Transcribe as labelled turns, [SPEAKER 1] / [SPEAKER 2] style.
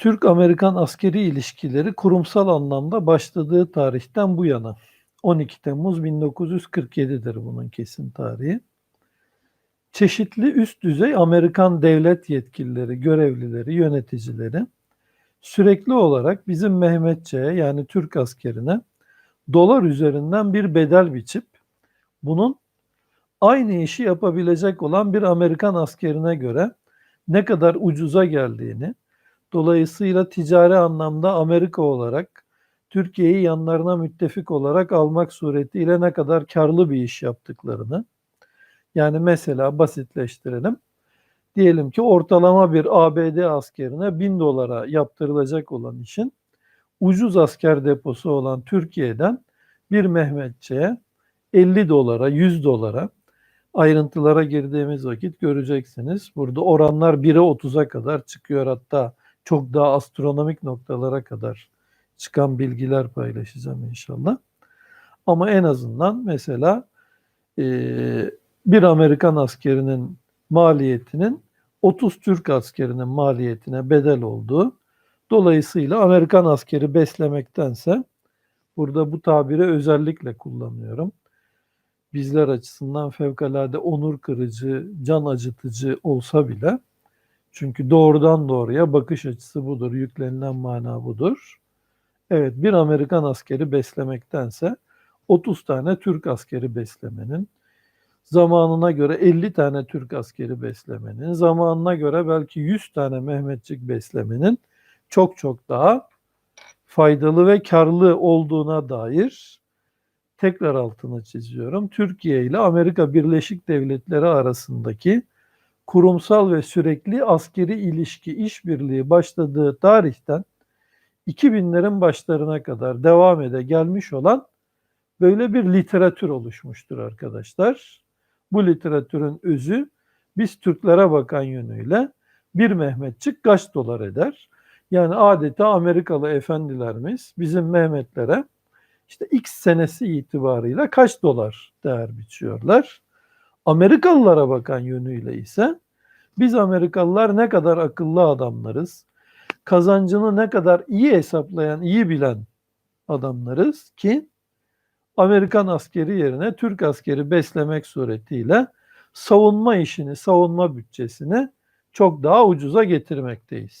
[SPEAKER 1] Türk-Amerikan askeri ilişkileri kurumsal anlamda başladığı tarihten bu yana 12 Temmuz 1947'dir bunun kesin tarihi. Çeşitli üst düzey Amerikan devlet yetkilileri, görevlileri, yöneticileri sürekli olarak bizim Mehmetçe'ye yani Türk askerine dolar üzerinden bir bedel biçip bunun aynı işi yapabilecek olan bir Amerikan askerine göre ne kadar ucuza geldiğini, dolayısıyla ticari anlamda Amerika olarak Türkiye'yi yanlarına müttefik olarak almak suretiyle ne kadar karlı bir iş yaptıklarını, yani mesela basitleştirelim. Diyelim ki ortalama bir ABD askerine 1000 dolara yaptırılacak olan işin ucuz asker deposu olan Türkiye'den bir Mehmetçiğe 50 dolara, 100 dolara ayrıntılara girdiğimiz vakit göreceksiniz. Burada oranlar 1'e 30'a kadar çıkıyor hatta çok daha astronomik noktalara kadar çıkan bilgiler paylaşacağım inşallah. Ama en azından mesela e, bir Amerikan askerinin maliyetinin 30 Türk askerinin maliyetine bedel olduğu, dolayısıyla Amerikan askeri beslemektense burada bu tabiri özellikle kullanıyorum. Bizler açısından fevkalade onur kırıcı, can acıtıcı olsa bile çünkü doğrudan doğruya bakış açısı budur, yüklenilen mana budur. Evet bir Amerikan askeri beslemektense 30 tane Türk askeri beslemenin, zamanına göre 50 tane Türk askeri beslemenin, zamanına göre belki 100 tane Mehmetçik beslemenin çok çok daha faydalı ve karlı olduğuna dair tekrar altını çiziyorum. Türkiye ile Amerika Birleşik Devletleri arasındaki kurumsal ve sürekli askeri ilişki işbirliği başladığı tarihten 2000'lerin başlarına kadar devam ede gelmiş olan böyle bir literatür oluşmuştur arkadaşlar. Bu literatürün özü biz Türklere bakan yönüyle bir Mehmetçik kaç dolar eder? Yani adeta Amerikalı efendilerimiz bizim Mehmetlere işte X senesi itibarıyla kaç dolar değer biçiyorlar. Amerikalılara bakan yönüyle ise biz Amerikalılar ne kadar akıllı adamlarız, kazancını ne kadar iyi hesaplayan, iyi bilen adamlarız ki Amerikan askeri yerine Türk askeri beslemek suretiyle savunma işini, savunma bütçesini çok daha ucuza getirmekteyiz.